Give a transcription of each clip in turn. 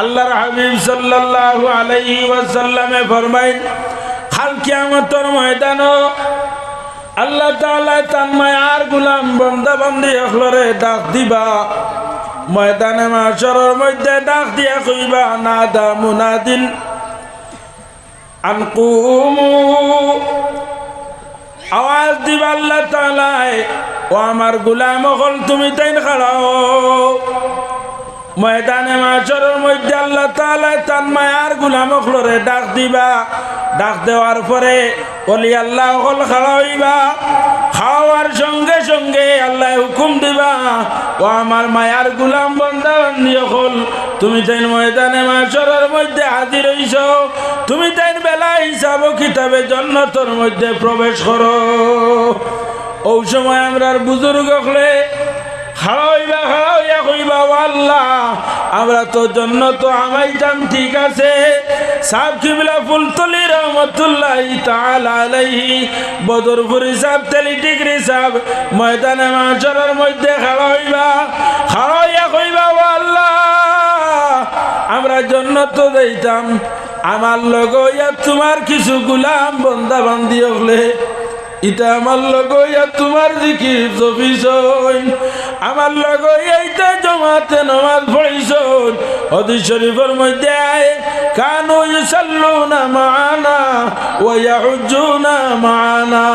আল্লাহর হাবিব সাল্লাল্লাহু আলাইহি ওয়াসাল্লামে ফরমাইন খাল কিয়ামতের ময়দানও আল্লাহ তাআলা তান মায়ার গুলাম বন্দা বন্দি অখলরে ডাক দিবা। ময়দানে মাশরের মধ্যে ডাক দিয়া কইবা, নাদা মুনাদিন আনকুমু আওয়াজ দিবা আল্লাহ তাআলায়, ও আমার গুলাম হল তুমি তাইন খাড়াও। ময়দানে মাশরের মধ্যে আল্লাহ তাআলা তান মায়ার গুলাম ডাক দিবা। ডাক দেওয়ার পরে বলি আল্লাহ হল খাড়া হইবা খাওয়ার সঙ্গে সঙ্গে আল্লাহ হুকুম দিবা, ও আমার মায়ার গুলাম বন্দা বান্দি হল তুমি তাই ময়দানে মাশরের মধ্যে হাজির হইছ, তুমি তাই বেলা হিসাব কিতাবে জন্নতর মধ্যে প্রবেশ করো। ওই সময় আমরা বুজুর্গ হলে খাওয়াইবা খাওয়াইয়া কইবা আল্লাহ আমরা তো জন্য তো আমাইতাম ঠিক আছে। সাব কিবলা ফুলতলি রহমতুল্লাহ আলাইহি, বদরপুরি সাব তেলি ডিগ্রি সাব ময়দানে মাশরের মধ্যে খাওয়াইবা, খাওয়াইয়া কইবা আল্লাহ আমরা জন্য তো যাইতাম আমার লগ তোমার কিছু গুলাম বন্দা বান্দি হলে ইটা আমার লগ ইয়া তোমার দিকি জফিস আমার লগ এইটা জমাতে নমাজ পড়িস হদি শরীফের মধ্যে কানু ইউসাল্লুনা মাআনা ওয়া ইয়াহুজ্জুনা মাআনা।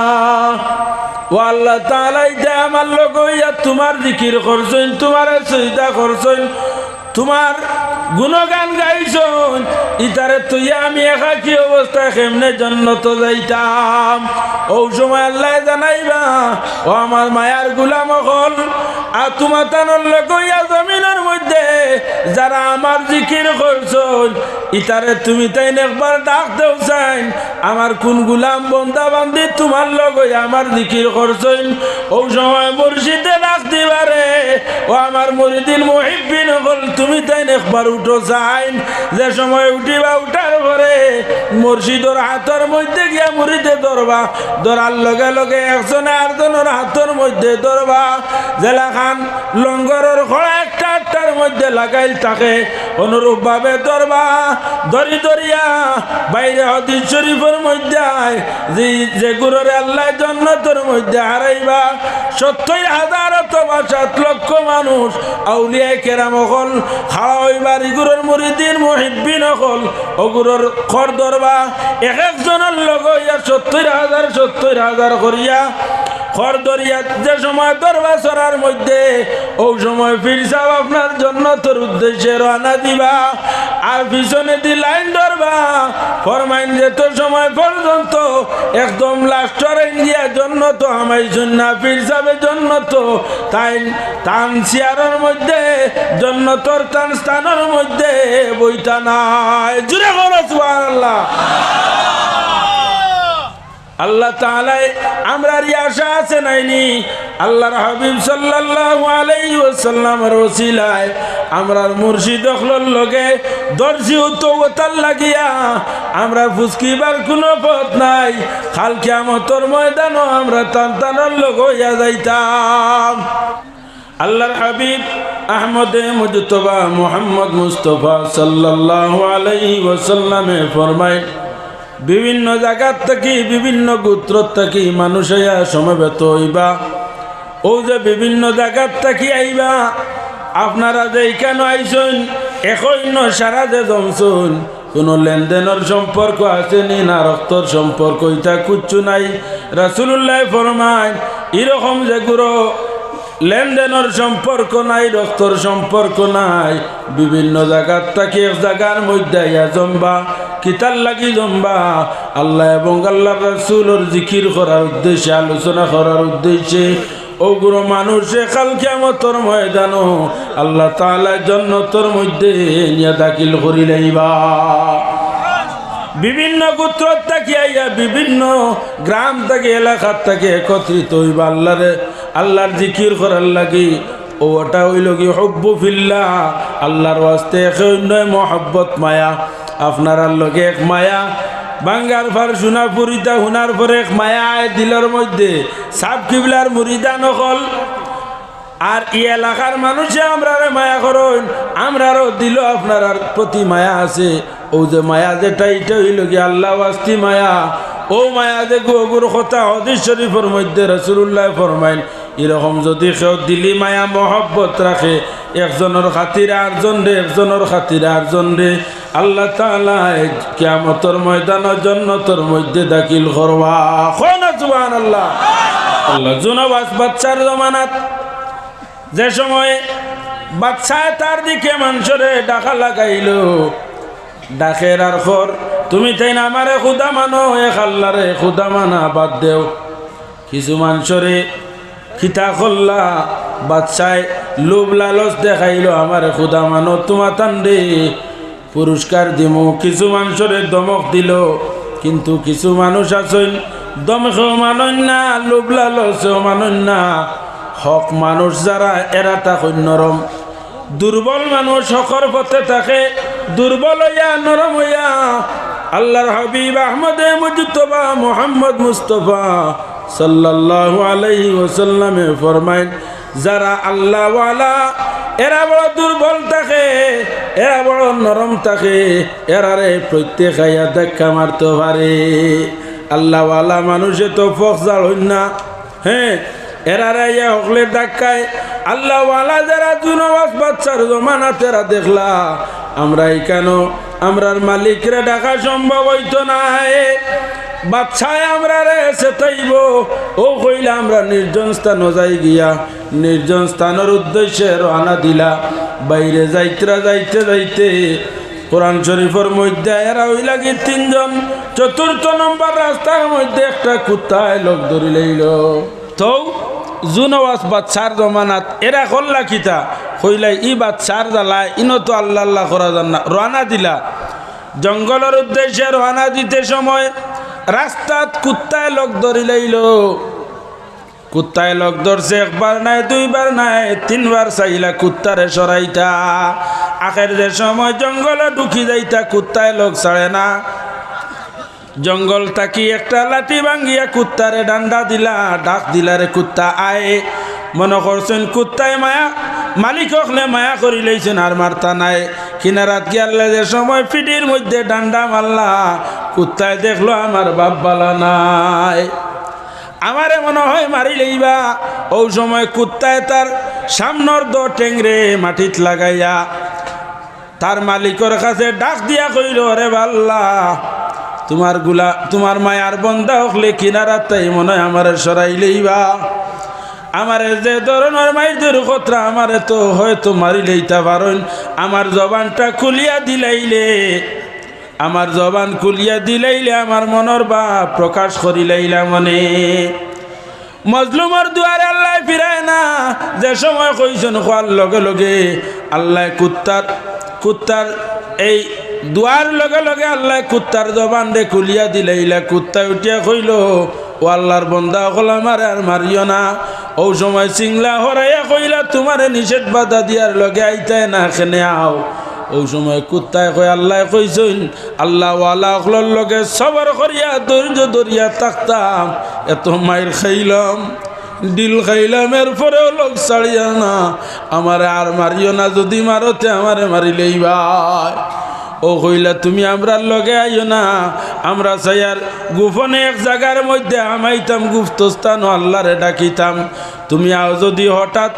ও আল্লাহ তাআলা ইটা আমার লগ ইয়া তোমার জিকির করছেন, তোমার সইদা করছেন। তোমার গুণগান গাইছন, ইতারে তুই আমি একা কি অবস্থা, কেমনে জন্নত যাইতাম? ও সময় আল্লাহ জানাইবা, ও আমার মায়ার গুলাম হল আর তোমার তানোর লগইয়া জমিনের মধ্যে যারা আমার জিকির করছন, ইতারে তুমি তাই একবার ডাক দেও চাইন আমার কোন গুলাম বন্দা বান্দি তোমার লগই আমার জিকির করছন? ও সময় মুর্শিদে ডাক দিবারে, ও আমার মুরিদিন মহিবিন হল তুমি তাই একবার উঠো চাইন যে সময় উঠিবা উঠার পরে মুর্শিদর হাতের মধ্যে গিয়া মুড়িতে ধরবা। ধরার লগে লগে একজনে আরজনের হাতের মধ্যে ধরবা। জেলা খান লঙ্গরের খোলা একটা মধ্যে লাগাইল থাকে অনুরূপ ভাবে ধরবা ধরি ধরিয়া বাইরে হদিস শরীফের মধ্যে যে গুরুরে আল্লাহ জন্নতর মধ্যে হারাইবা, সত্তর হাজার অথবা সাত লক্ষ মানুষ আউলিয়া কেরাম হল, খাওয়া হইবার ইগুরর মুরিদিন মহিবিন হল অগুরর খর ধরবা এক একজনের লগ ইয়া সত্তর হাজার সত্তর হাজার করিয়া খর দরিয়া যে সময় মধ্যে সময় আপনার উদ্দেশ্যে দিবা। সময় একদম জন্য তো আমাই জন্য তো, তাই টান চেয়ারের মধ্যে, জন্য তোর টান স্থানের মধ্যে বইটা নাই। জুড়ে করো আল্লাহ তাআলাই আমরা আশা আছে নাইনি আল্লাহর হাবিব সাল্লাল্লাহু আলাইহি ওয়াসাল্লামের ওসিলায় আমরার মুর্শিদ অখলর লগে দর্জি উত্তর লাগিয়া আমরা ফুসকিবার কোনো পথ নাই। খাল কিয়ামতর ময়দানও আমরা টান টানার লগ হইয়া যাইতাম। আল্লাহর হাবিব আহমদে মুজতবা মোহাম্মদ মুস্তফা সাল্লাল্লাহু আলাইহি ওয়াসাল্লামে ফরমায় বিভিন্ন জায়গার থেকে, বিভিন্ন গোত্র থেকে মানুষ আইয়া সমবেত হইবা। ও যে বিভিন্ন জায়গার থেকে আইবা, আপনারা যে এখানে আইসন, একই ন সারা যে জমছুন কোনো লেনদেনের সম্পর্ক আসেনি না রক্তর সম্পর্ক ইটা কুচ্ছু নাই। রাসুল্লাহ ফরমায়, এরকম যে গুরু লেনদেনের সম্পর্ক নাই, রক্তর সম্পর্ক নাই। বিভিন্ন জায়গার থেকে এক জায়গার মধ্যে জম্বা, কিতার লাগি জম্বা। আল্লাহ এবং আল্লাহ রসুলোর জিকির করার উদ্দেশ্যে, আলোচনা করার উদ্দেশ্যে ওগুলো মানুষে কাল কেমতর ময়দানো আল্লাহ তালা জন্নতর মধ্যে নিয়ে দাখিল করিলেইবা বিভিন্ন গোত্র থেকে আইয়া বিভিন্ন গ্রাম থেকে, এলাকার থেকে একত্রিত হইবা আল্লাহরে। আল্লাহর জিকির করার লাগি। ওটা হইল কি হব্বু ফিল্লা। আল্লাহর ওয়াস্তে এক নয় মহব্বত মায়া। আপনার লগে এক মায়া। বাঙ্গার ফার সোনা পুরিতা হুনার পরে এক মায়া দিলের মধ্যে। সাপ কিবলার মুরিদা নকল আর ই এলাকার মানুষে আমরা মায়া করুন। আমরারও দিল আপনার প্রতি মায়া আছে। ও যে মায়া যেটা এটা হইল কি আল্লাহ আস্তি মায়া, ও মায়া যে গুগুর কথা হদিস শরীফের মধ্যে রসুল্লাহ ফরমাইন এরকম যদি কেউ দিলি মায়া মহব্বত রাখে, একজনের খাতিরে আটজন রে, একজনের খাতিরে আটজন রে, আল্লাহ তালা কিয়ামতর ময়দান জন্নতর মধ্যে দাখিল করবা। জুবান আল্লাহ আল্লাহ জুনবাস বাচ্চার জমানাত, যে সময় বাচ্চায় তার দিকে মানুষরে ডাকা লাগাইল ডাকের আর খর তুমি তাই না আমারে খুদা মানো এ খাল্লারে খুদা মানা বাদ দেও। কিছু মানুষরে খিতা খল্লা বাচ্চায় লোভ লালচ দেখাইল, আমারে খুদা মানো তোমা তান্ডে। পুরস্কার দিমু, কিছু মানুষরে দমক দিল, কিন্তু কিছু মানুষ আছেন, দমকেও মানন না, লোভ লালচেও মানন না। হক মানুষ যারা, এরা তাকে নরম দুর্বল মানুষ হকর পথে থাকে দুর্বল হইয়া, নরম হইয়া, আল্লাহর হাবিব আহমদে মুজতবা মোহাম্মদ মুস্তফা সাল্লাল্লাহু আলাইহি ওয়াসাল্লামে ফরমাইন, যারা আল্লাহওয়ালা, এরা বড় দুর্বল থাকে, এরা বড় নরম থাকে এরারে প্রত্যেক খাইয়া দেখা মারতে পারে। আল্লাহওয়ালা মানুষে তো ফখজাল হইন না হ্যাঁ এরারে ইয়া হকলে ডাকায় আল্লাহ ওয়ালা যারা জুনবাস বাচ্চার জমানা তেরা দেখলা আমরা কেন? আমরার মালিকরে ডাকা সম্ভব হইতো না বাচ্চায় আমরা রে সেতাইব ও কইলা আমরা নির্জন স্থান যাই গিয়া, নির্জন স্থানের উদ্দেশ্যে রওনা দিলা। বাইরে যাইতরা যাইতে যাইতে কোরআন শরীফের মধ্যে এরা ওই লাগি তিনজন? চতুর্থ নম্বর রাস্তার মধ্যে একটা কুত্তায় লোক ধরি লইল তো জুনওয়াজ বাচ্চার জমানাত, এরা করলা কিতা? কইলাই, ই বাচ্চার জ্বালায় ইনো তো আল্লাহ আল্লাহ করা যান না। রানা দিলা। জঙ্গলের উদ্দেশ্যে রানা দিতে সময় রাস্তাত কুত্তায় লোক ধরি লইল কুত্তায় লোক ধরছে, একবার নাই, দুইবার নাই, তিনবার চাইলা কুত্তারে সরাইতা। আখের যে সময় জঙ্গলে ঢুকি যাইতা, কুত্তায় লোক ছাড়ে না। জঙ্গল তাকি একটা লাঠি ভাঙ্গিয়া কুত্তারে ডান্ডা দিলা, ডাক দিলা রে কুত্তা, আয়ে। মনে করছেন, কুত্তায় মায়া, মালিক হকলে মায়া করি লইছেন, আর মারতা নাই। কিনারাত গিয়ালে যে সময় ফিটির মধ্যে ডান্ডা মারলা, কুত্তায় দেখল আমার বাপ বালা নাই। আমারে মনে হয় মারি লইবা। ও সময় কুত্তায় তার সামনের দো টেংরে মাটিত লাগাইয়া, তার মালিকর কাছে ডাক দিয়া কইল রে বাল্লা তোমারগুলা, তোমার মায়ার বন্ধা হকলে কিনারাত তাই মনে হয় আমার সরাই লইবা। আমারে যে ধরনের মাইদের কথা আমারে তো হয়তো মারি লইতে পারেন। আমার জবানটা খুলিয়া দিলাইলে, আমার জবান খুলিয়া দিলাইলে আমার মনের বা প্রকাশ করিলাইলা মনে। মজলুমর দুয়ারে আল্লাহ ফিরায় না, যে সময় কইছেন খোয়ার লগে লগে আল্লাহ কুত্তার কুত্তার এই দুয়ার লগে লগে আল্লাহ কুত্তার জবান রে খুলিয়া দিলাইলা, কুত্তা উঠিয়া কইল, ও আল্লাহর বন্দা হল আমার আর মারিও না। ও সময় চিংলা হরাইয়া কইলা, তোমারে নিষেধ বাধা দিয়ার লগে আইতায় না খেনে আও। ও সময় কুত্তায় কয়, আল্লাহ কইসইন আল্লাহ অকলর লগে সবর করিয়া, ধৈর্য ধরিয়া থাকতাম। এত মায়ের খাইলাম, দিল খাইলাম, এরপরেও লোক ছাড়িয়া না। আমারে আর মারিও না, যদি মারতে আমারে মারিলেই ভাই। ও কইলা, তুমি আমরার লগে আইও না। আমরা সাইয়ার গোপনে এক জায়গার মধ্যে আমাইতাম, গুপ্তস্থান আল্লাহরে ডাকিতাম। তুমি আও যদি হঠাৎ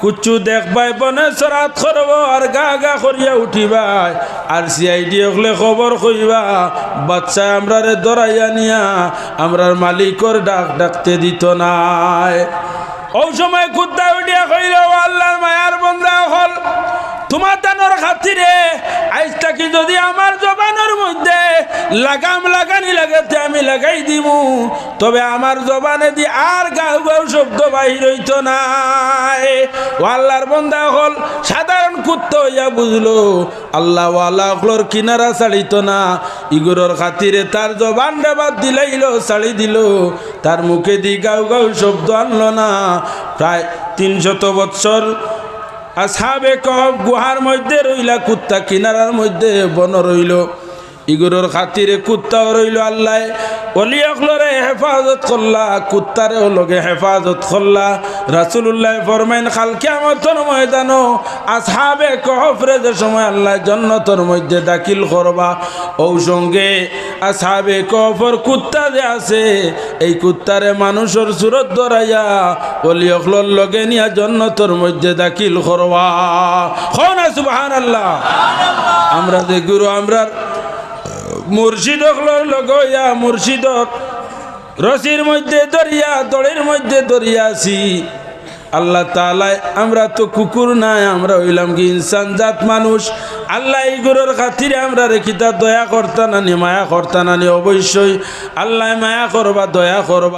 কুচু দেখবাই, বনে সরাত করব আর গা গা করিয়া উঠিবাই। আর সিআইডি হলে খবর কইবা, বাচ্চা আমরারে দরাইয়া নিয়া আমরার মালিকর ডাক ডাকতে দিত নাই। ও সময় কুত্তা উঠিয়া কইল, "ও আল্লাহর মায়ার বন্ধা হল তোমার দানোর খাতিরে আজটা কি যদি আমার জবানের মধ্যে লাগাম লাগানি লাগাতে আমি লাগাই দিব তবে আমার জবানে দি আর গাউ গাউ শব্দ বাহির হইত নাই। ও আল্লাহর বন্ধা হল সাধারণ কুত্ত হইয়া বুঝলো, আল্লাহ আল্লাহর কিনারা ছাড়িত না। ইগুরর খাতিরে তার জবান বাদ দিলাইল, ছাড়ি দিল। তার মুখে দি গাউ গাউ শব্দ আনলো না। প্রায় তিনশত বৎসর আসাবে কব গুহার মধ্যে রইলা কুত্তা কিনারার মধ্যে বন রইল। ইগুরোর খাতিরে কুত্তাও রইল আল্লাহ। অলি অখলরে হেফাজত করলা কুত্তারে লগে হেফাজত করলা। রাসুল্লাহ ফরমাইন খাল কিয়ামতর ময়দানো আসহাবে কহফরে যে সময় আল্লাহ জন্নতর মধ্যে দাখিল করবা। ও সঙ্গে আসহাবে কহফর কুত্তা যে আছে, এই কুত্তারে মানুষের সুরত ধরাইয়া অলি অখলর লগে নিয়া জন্নতর মধ্যে দাখিল করবা। হও না সুবাহান আল্লাহ আমরা যে গুরু, আমরার মুর্শিদক লগইয়া মুর্শিদক। রসির মধ্যে দরিয়া, দড়ির মধ্যে দরিয়া আছি। আল্লাহ তালাই আমরা তো কুকুর নাই, আমরা হইলাম কি ইনসান জাত মানুষ। আল্লাহ এই গুরুর খাতিরে আমরা রেখিতা দয়া করতা নানি, মায়া করতা নানি, অবশ্যই আল্লাহ মায়া করবা, দয়া করবা।